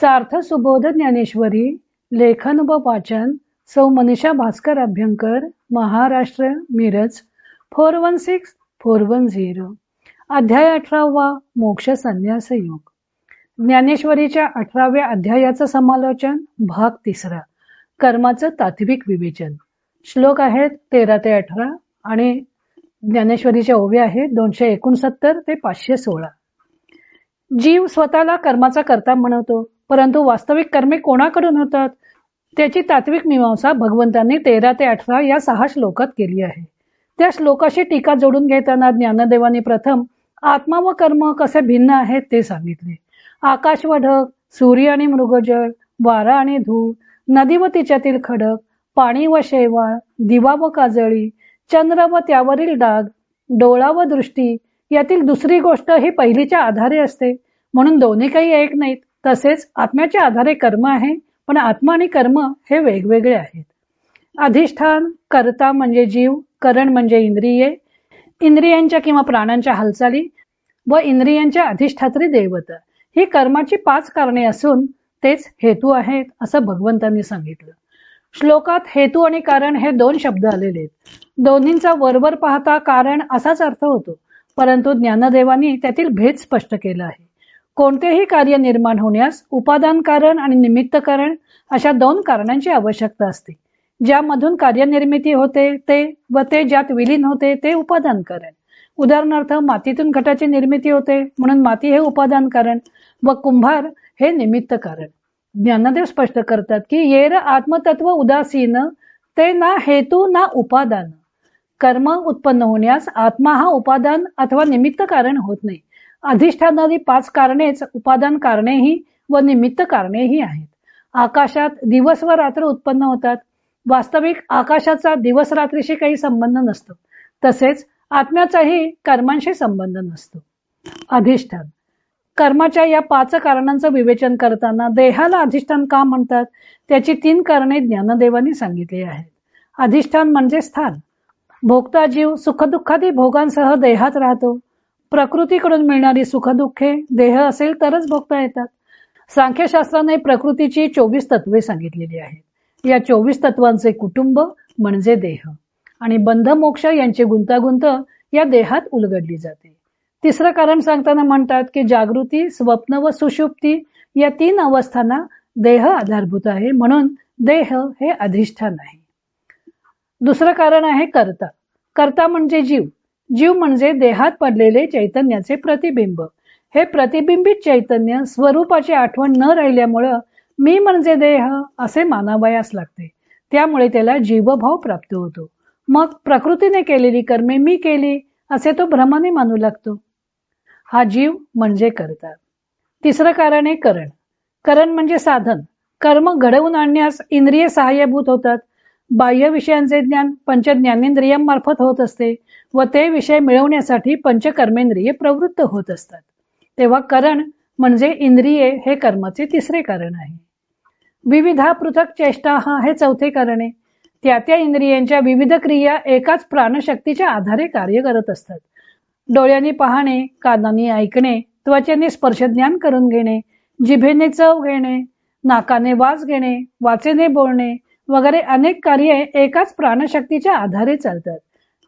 सार्थ सुबोध ज्ञानेश्वरी लेखन व वाचन सौ Manisha Bhaskar Abhyankar Maharashtra Miraj four one six four one zero. अध्याय अठरावा मोक्ष संन्यास योग. ज्ञानेश्वरीच्या अठराव्या अध्यायाचं समालोचन भाग तिसरा. कर्माचं तात्विक विवेचन. श्लोक आहेत तेरा ते अठरा आणि ज्ञानेश्वरीच्या ओव्या आहेत दोनशे एकोणसत्तर ते पाचशे सोळा. जीव स्वतःला कर्माचा करता म्हणवतो परंतु वास्तविक कर्मे कोणाकडून होतात? त्याची तात्विक मीमांसा भगवंतांनी तेरा ते अठरा या सहा श्लोकात केली आहे. त्या श्लोकाशी टीका जोडून घेताना ज्ञानदेवानी प्रथम आत्मा व कर्म कसे भिन्न आहेत ते सांगितले. आकाश व ढग सूर्य आणि मृगजळ वारा आणि धूळ नदी व तिच्यातील खडक पाणी व शेवाळ दिवा व काजळी चंद्र व त्यावरील डाग डोळा व दृष्टी यातील दुसरी गोष्ट ही पहिलीच्या आधारे असते. म्हणून दोन्ही काही एक नाहीत. तसेच आत्म्याच्या आधारे कर्म आहे पण आत्मा आणि कर्म हे वेगवेगळे आहेत. अधिष्ठान कर्ता म्हणजे जीव करण म्हणजे इंद्रिये इंद्रियांच्या किंवा प्राणांच्या हालचाली व इंद्रियांच्या अधिष्ठात्री देवता. ही कर्माची पाच कारणे असून तेच हेतू आहेत असं भगवंतांनी सांगितलं. श्लोकात हेतू आणि कारण हे दोन शब्द आलेले आहेत. दोन्हींचा वरवर पाहता कारण असाच अर्थ होतो परंतु ज्ञानदेवानी त्यातील भेद स्पष्ट केला आहे. कोणतेही कार्य निर्माण होण्यास उपादान कारण आणि निमित्त कारण अशा दोन कारणांची आवश्यकता असते. ज्यामधून कार्यनिर्मिती होते ते व ते ज्यात विलीन होते ते उपादान कारण उदाहरणार्थ मातीतून घटाची निर्मिती होते म्हणून माती हे उपादान कारण व कुंभार हे निमित्त कारण ज्ञानदेव स्पष्ट करतात की येर आत्मतत्व उदासीन ते ना हेतू ना उपादान. कर्म उत्पन्न होण्यास आत्मा हा उपादान अथवा निमित्त कारण होत नाही. अधिष्ठानादी पाच कारणेच उपादान कारणेही व निमित्त कारणेही आहेत. आकाशात दिवस व रात्र उत्पन्न होतात. वास्तविक आकाशाचा दिवस रात्रीशी काही संबंध नसतो. तसेच आत्म्याचाही कर्मांशी संबंध नसतो. अधिष्ठान. कर्माच्या या पाच कारणांचं विवेचन करताना देहाला अधिष्ठान का म्हणतात? त्याची तीन कारणे ज्ञानदेवानी सांगितली आहेत. अधिष्ठान म्हणजे स्थान. भोगता जीव सुखदुःखादी भोगांसह देहात राहतो. प्रकृतीकडून मिळणारी सुखदुःखे देह असेल तरच भोगता येतात. सांख्यशास्त्राने प्रकृतीची चोवीस तत्वे सांगितलेली आहेत. या चोवीस तत्वांचे कुटुंब म्हणजे देह. आणि बंध मोक्ष यांची गुंतागुंत या देहात उलगडली जाते. तिसरं कारण सांगताना म्हणतात की जागृती स्वप्न व सुषुप्ती या तीन अवस्थांना देह आधारभूत आहे. म्हणून देह हे अधिष्ठान आहे. दुसरं कारण आहे कर्ता. कर्ता म्हणजे जीव. जीव म्हणजे देहात पडलेले चैतन्याचे प्रतिबिंब. हे प्रतिबिंबित चैतन्य स्वरूपाची आठवण न राहिल्यामुळं मी म्हणजे देह असे मानावयास लागते. त्यामुळे त्याला जीवभाव प्राप्त होतो. मग प्रकृतीने केलेली कर्मे मी केली असे तो भ्रमाने मानू लागतो. हा जीव म्हणजे करता. तिसरं कारण आहे करण. करण म्हणजे साधन. कर्म घडवून आणण्यास इंद्रिय सहाय्यभूत होतात. बाह्य विषयांचे ज्ञान पंच ज्ञानेंद्रियांमार्फत होत असते व ते विषय मिळवण्यासाठी पंचकर्मेंद्रिय प्रवृत्त होत असतात. तेव्हा करण म्हणजे इंद्रिये हे कर्माचे तिसरे कारण आहे. विविधा पृथक चेष्टा हा हे चौथे करणे त्या त्या इंद्रियांच्या विविध क्रिया एकाच प्राणशक्तीच्या आधारे कार्य करत असतात. डोळ्यांनी पाहणे कानाने ऐकणे त्वचेने स्पर्शज्ञान करून घेणे जिभेने चव घेणे नाकाने वास घेणे वाचेने बोलणे वगैरे अनेक कार्ये एकाच प्राणशक्तीच्या आधारे चालतात.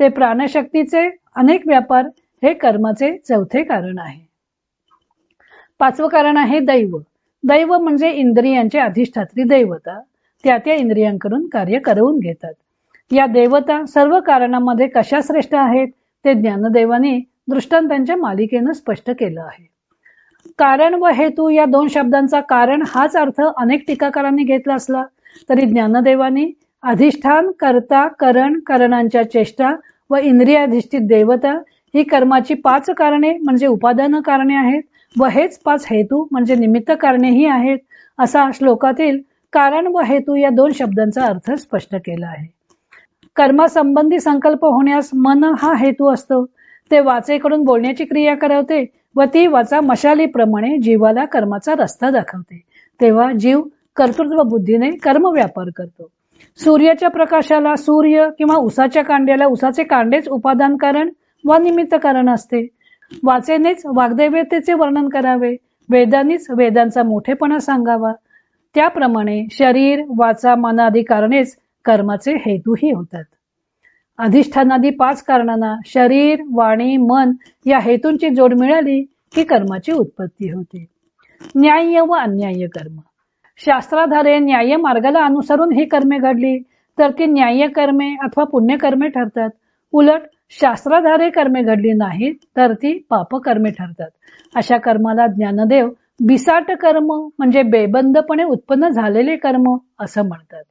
ते प्राणशक्तीचे अनेक व्यापार हे कर्माचे चौथे कारण आहे. पाचवं कारण आहे दैव. दैव म्हणजे इंद्रियांचे अधिष्ठात्री दैवता. त्या त्या इंद्रियांकडून कार्य करवून घेतात. या देवता सर्व कारणामध्ये कशा श्रेष्ठ आहेत ते ज्ञानदेवाने दृष्टांतांच्या मालिकेनं स्पष्ट केलं आहे. कारण व हेतू या दोन शब्दांचा कारण हाच अर्थ अनेक टीकाकारांनी घेतला असला तरी ज्ञानदेवाने अधिष्ठान करता करण करणांच्या चेष्टा व इंद्रियाधिष्ठित देवता ही कर्माची पाच कारणे म्हणजे उपादान कारणे आहेत व हेच पाच हेतू म्हणजे निमित्त कारणेही आहेत असा श्लोकातील कारण व हेतू या दोन शब्दांचा अर्थ स्पष्ट केला आहे. कर्मासंबंधी संकल्प होण्यास मन हा हेतू असतो. ते वाचेकडून बोलण्याची क्रिया करवते व ती वाचा मशालीप्रमाणे जीवाला कर्माचा रस्ता दाखवते. तेव्हा जीव कर्तृत्व बुद्धीने कर्म व्यापार करतो. सूर्याच्या प्रकाशाला सूर्य किंवा उसाच्या कांड्याला उसाचे कांडेच उपादान कारण वा निमित्त कारण असते. वाचेनेच वाग्दैव्यतेचे वर्णन करावे वेदांनीच वेदांचा मोठेपणा सांगावा. त्याप्रमाणे शरीर वाचा मनादी कारणेच कर्माचे हेतूही होतात. अधिष्ठानादी पाच कारणांना शरीर वाणी मन या हेतूंची जोड मिळाली की कर्माची उत्पत्ती होते. न्याय्य व अन्याय्य कर्म. शास्त्राधारे न्याय मार्गाला अनुसरून ही कर्मे घडली तर ती न्याय कर्मे अथवा पुण्यकर्मे ठरतात. उलट शास्त्राधारे कर्मे घडली नाहीत तर ती पापकर्मे ठरतात. अशा कर्माला ज्ञानदेव बिसाट कर्म म्हणजे बेबंदपणे उत्पन्न झालेले कर्म असं म्हणतात.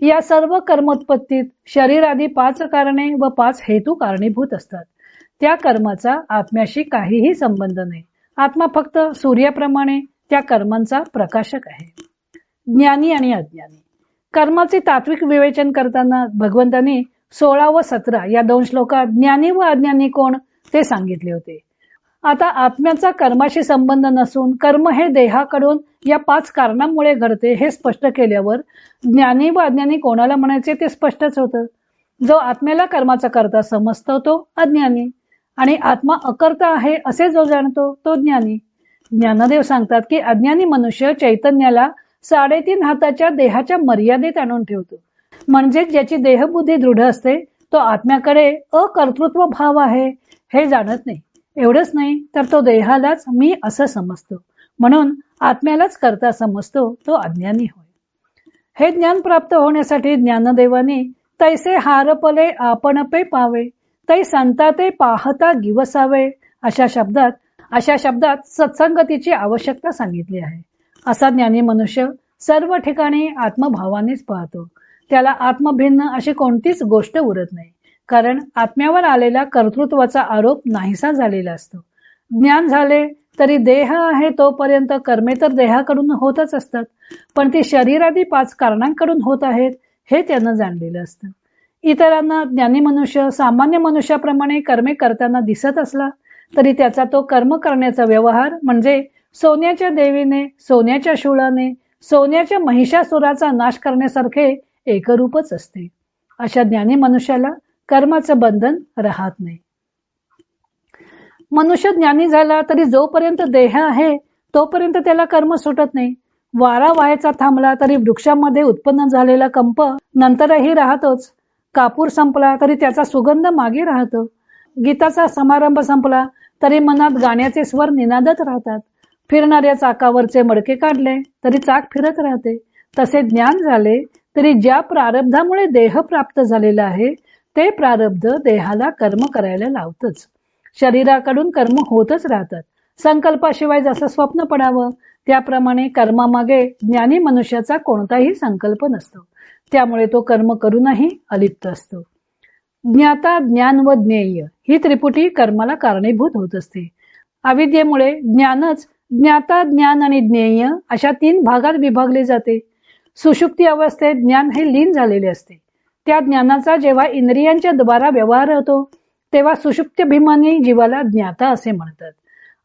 या सर्व कर्मोत्पत्तीत शरीर आदी पाच कारणे व पाच हेतू कारणीभूत असतात. त्या कर्माचा आत्म्याशी काहीही संबंध नाही. आत्मा फक्त सूर्याप्रमाणे त्या कर्मांचा प्रकाशक आहे. ज्ञानी आणि अज्ञानी. कर्माचे तात्विक विवेचन करताना भगवंतांनी सोळा व सतरा या दोन श्लोकात ज्ञानी व अज्ञानी कोण ते सांगितले होते. आता आत्म्याचा कर्माशी संबंध नसून कर्म हे देहाकडून या पाच कारणांमुळे घडते हे स्पष्ट केल्यावर ज्ञानी व अज्ञानी कोणाला म्हणायचे ते स्पष्टच होतं. जो आत्म्याला कर्माचा करता समजतो तो अज्ञानी आणि आत्मा अकर्ता आहे असे जो जाणतो तो ज्ञानी. ज्ञानदेव सांगतात की अज्ञानी मनुष्य चैतन्याला साडेतीन हाताच्या देहाच्या मर्यादेत आणून ठेवतो. म्हणजे ज्याची देहबुद्धी दृढ असते तो आत्म्याकडे अकर्तृत्व भाव आहे हे जाणत नाही. एवढंच नाही तर तो देहालाच मी असं समजतो. म्हणून आत्म्यालाच करता समजतो तो अज्ञानी होय. हे ज्ञान प्राप्त होण्यासाठी ज्ञानदेवाने तैसे हारपले आपणपे पावे तै संता ते पाहता गिवसावे अशा शब्दात अशा शब्दात सत्संगतीची आवश्यकता सांगितली आहे. असा ज्ञानी मनुष्य सर्व ठिकाणी आत्मभावानेच पाहतो. त्याला आत्मभिन्न अशी कोणतीच गोष्ट उरत नाही. कारण आत्म्यावर आलेला कर्तृत्वाचा आरोप नाहीसा झालेला असतो. ज्ञान झाले तरी देह आहे तोपर्यंत कर्मे तर देहाकडून होतच असतात. पण ती शरीरादी पाच कारणांकडून होत आहेत हे त्यानं जाणलेलं असतं. इतरांना ज्ञानी मनुष्य सामान्य मनुष्याप्रमाणे कर्मे करताना दिसत असला तरी त्याचा तो कर्म करण्याचा व्यवहार म्हणजे सोन्याच्या देवीने सोन्याच्या शूळाने सोन्याच्या महिषासुराचा नाश करण्यासारखे एकरूपच असते. अशा ज्ञानी मनुष्याला कर्माचं बंधन राहत नाही. मनुष्य ज्ञानी झाला तरी जोपर्यंत देह आहे तोपर्यंत त्याला कर्म सुटत नाही. वारा वायचा थांबला तरी वृक्षामध्ये उत्पन्न झालेला कंप नंतरही राहतोच. कापूर संपला तरी त्याचा सुगंध मागे राहतो. गीताचा समारंभ संपला तरी मनात गाण्याचे स्वर निनादत राहतात. फिरणाऱ्या चाकावरचे मडके काढले तरी चाक फिरत राहते. तसे ज्ञान झाले तरी ज्या प्रारब्धामुळे देह प्राप्त झालेला आहे ते प्रारब्ध देहाला कर्म करायला लावतच. शरीराकडून कर्म होतच राहतात. संकल्पाशिवाय जसं स्वप्न पडावं त्याप्रमाणे कर्मामागे ज्ञानी मनुष्याचा कोणताही संकल्प नसतो. त्यामुळे तो कर्म करूनही अलिप्त असतो. ज्ञाता ज्ञान व ज्ञेय ही त्रिपुटी कर्माला कारणीभूत होत असते. अविद्येमुळे ज्ञानच ज्ञाता ज्ञान आणि ज्ञेय अशा तीन भागात विभागले जाते. सुषुप्ती अवस्थेत ज्ञान हे लीन झालेले असते. त्या ज्ञानाचा जेव्हा इंद्रियांच्या द्वारा व्यवहार होतो तेव्हा सुषुप्त जीवाला ज्ञाता असे म्हणतात.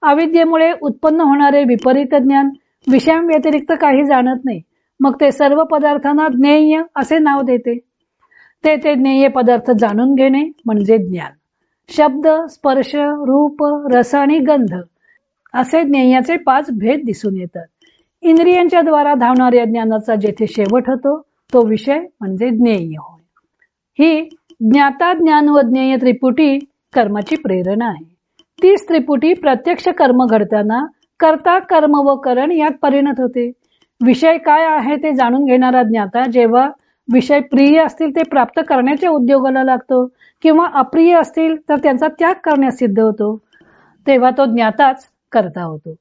अविद्येमुळे उत्पन्न होणारे विपरीत ज्ञान विषयांव्यतिरिक्त काही जाणत नाही. मग ते सर्व पदार्थांना ज्ञेय असे नाव देते. ते ते ज्ञेय पदार्थ जाणून घेणे म्हणजे ज्ञान. शब्द स्पर्श रूप रस आणि गंध असे ज्ञेयाचे पाच भेद दिसून येतात. इंद्रियांच्या द्वारा धावणाऱ्या ज्ञानाचा जेथे शेवट होतो तो विषय म्हणजे ज्ञेय होय. ही ज्ञाता ज्ञान व ज्ञेय त्रिपुटी कर्माची प्रेरणा आहे. तीच त्रिपुटी प्रत्यक्ष कर्म घडताना कर्ता कर्म व करण यात परिणत होते. विषय काय आहे ते जाणून घेणारा ज्ञाता जेव्हा विषय प्रिय असतील ते प्राप्त करण्याच्या उद्योगाला लागतो किंवा अप्रिय असतील तर त्यांचा त्याग करण्यास सिद्ध होतो. तेव्हा तो ज्ञाताच करता होतो.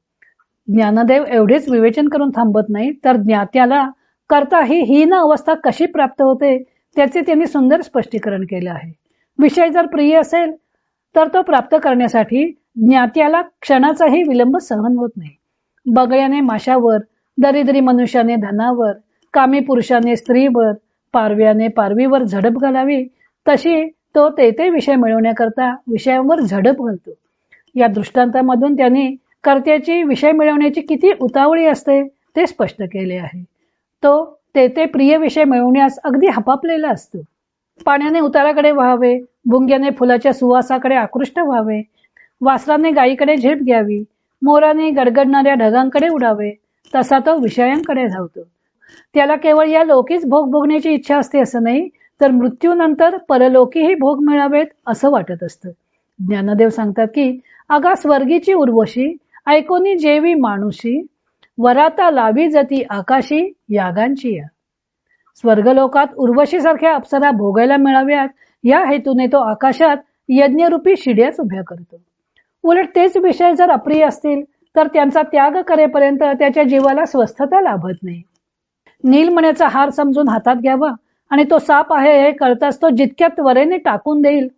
ज्ञानदेव एवढेच विवेचन करून थांबत नाही तर ज्ञात्याला करता ही हीन अवस्था कशी प्राप्त होते त्याचे त्यांनी सुंदर स्पष्टीकरण केलं आहे. विषय जर प्रिय असेल तर तो प्राप्त करण्यासाठी ज्ञात्याला क्षणाचाही विलंब सहन होत नाही. बगळ्याने माशावर दरिद्री मनुष्याने धनावर कामी पुरुषाने स्त्रीवर पारव्याने पारवीवर झडप घालावी तशी तो ते ते विषय मिळवण्याकरता विषयांवर झडप घालतो. या दृष्टांतामधून त्यांनी कर्त्याची विषय मिळवण्याची किती उतावळी असते ते स्पष्ट केले आहे. तो ते ते प्रिय विषय मिळवण्यास अगदी हपापलेला असतो. पाण्याने उताराकडे व्हावे भुंग्याने फुलाच्या सुवासाकडे आकृष्ट व्हावे वासराने गायीकडे झेप घ्यावी मोराने गडगडणाऱ्या ढगांकडे उडावे तसा तो विषयांकडे धावतो. त्याला केवळ या लोकीच भोग भोगण्याची इच्छा असते असं नाही तर मृत्यूनंतर परलोकीही भोग मिळावेत असं वाटत असतं. ज्ञानदेव सांगतात की अगा स्वर्गीची उर्वशी ऐकोनी जेवी माणुशी वराता लावी जती आकाशी यागांची या. स्वर्गलोकात उर्वशीसारख्या अप्सरा भोगायला मिळाव्यात या हेतूने तो आकाशात यज्ञरूपी शिड्याच उभ्या करतो. उलट तेच विषय जर अप्रिय असतील तर त्यांचा त्याग करेपर्यंत त्याच्या जीवाला स्वस्थता लाभत नाही. नीलमण्याचा हार समजून हातात घ्यावा आणि तो साप आहे हे कळताच तो जितक्या त्वरेने टाकून देईल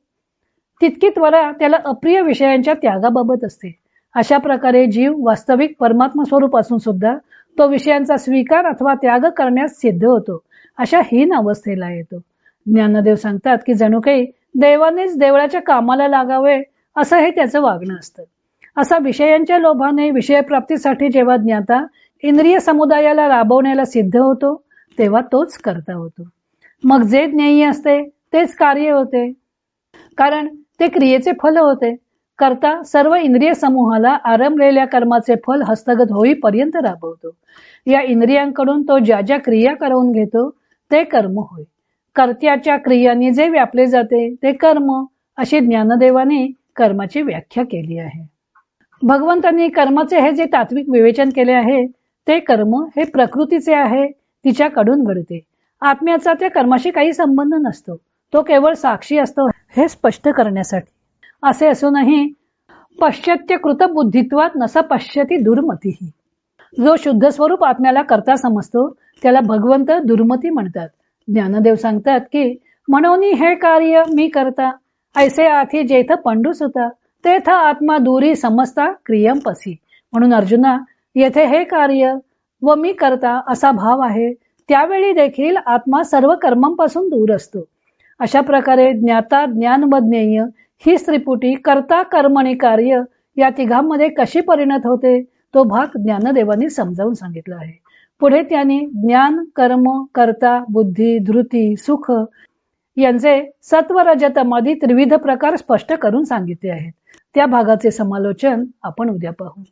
तितकी त्वरा त्याला अप्रिय विषयांच्या त्यागाबाबत असते. अशा प्रकारे जीव वास्तविक परमात्मा स्वरूप असून सुद्धा तो विषयांचा स्वीकार अथवा त्याग करण्यास सिद्ध होतो. अशा हीन अवस्थेला येतो. ज्ञानदेव सांगतात की जणू काही देवानेच देवळाच्या कामाला लागावे असं हे त्याचं वागणं असतं. असा विषयांच्या लोभाने विषयप्राप्तीसाठी जेव्हा ज्ञाता इंद्रिय समुदायाला राबवण्याला सिद्ध होतो तेव्हा तोच करता होतो. मग जे ज्ञेय असते तेच कार्य होते. कारण ते क्रियेचे फल होते. करता सर्व इंद्रिय समूहाला आरंभलेल्या कर्माचे फल हस्तगत होईपर्यंत राबवतो. या इंद्रियांकडून तो ज्या ज्या क्रिया करवून घेतो ते कर्म होय. कर्त्याच्या क्रियांनी जे व्यापले जाते ते कर्म अशी ज्ञानदेवाने कर्माची व्याख्या केली आहे. भगवंतांनी कर्माचे हे जे तात्विक विवेचन केले आहे ते कर्म हे प्रकृतीचे आहे तिच्याकडून घडते. आत्म्याचा त्या कर्माशी काही संबंध नसतो. तो केवळ साक्षी असतो. हे स्पष्ट करण्यासाठी. असे असूनही पाश्चात्य कृत बुद्धित्वात नसा पश्यती दुर्मतीही. जो शुद्ध स्वरूप आत्म्याला करता समजतो त्याला भगवंत दुर्मती म्हणतात. ज्ञानदेव सांगतात की म्हणून हे कार्य मी करता ऐसे आथी जेथ पंडूस होता तेथ आत्मा दुरी समजता क्रियंपसी म्हणून अर्जुना येथे हे कार्य व मी करता असा भाव आहे त्यावेळी देखील आत्मा सर्व कर्मांपासून दूर असतो. अशा प्रकारे ज्ञाता ज्ञानमज्ञेय ही स्त्रीपुटी कर्ता कर्म आणि कार्य या तिघांमध्ये कशी परिणत होते तो भाग ज्ञानदेवांनी समजावून सांगितला आहे. पुढे त्यांनी ज्ञान कर्म कर्ता बुद्धी धृती सुख यांचे सत्व रजतमादी त्रिविध प्रकार स्पष्ट करून सांगितले आहेत. त्या भागाचे समालोचन आपण उद्या पाहू.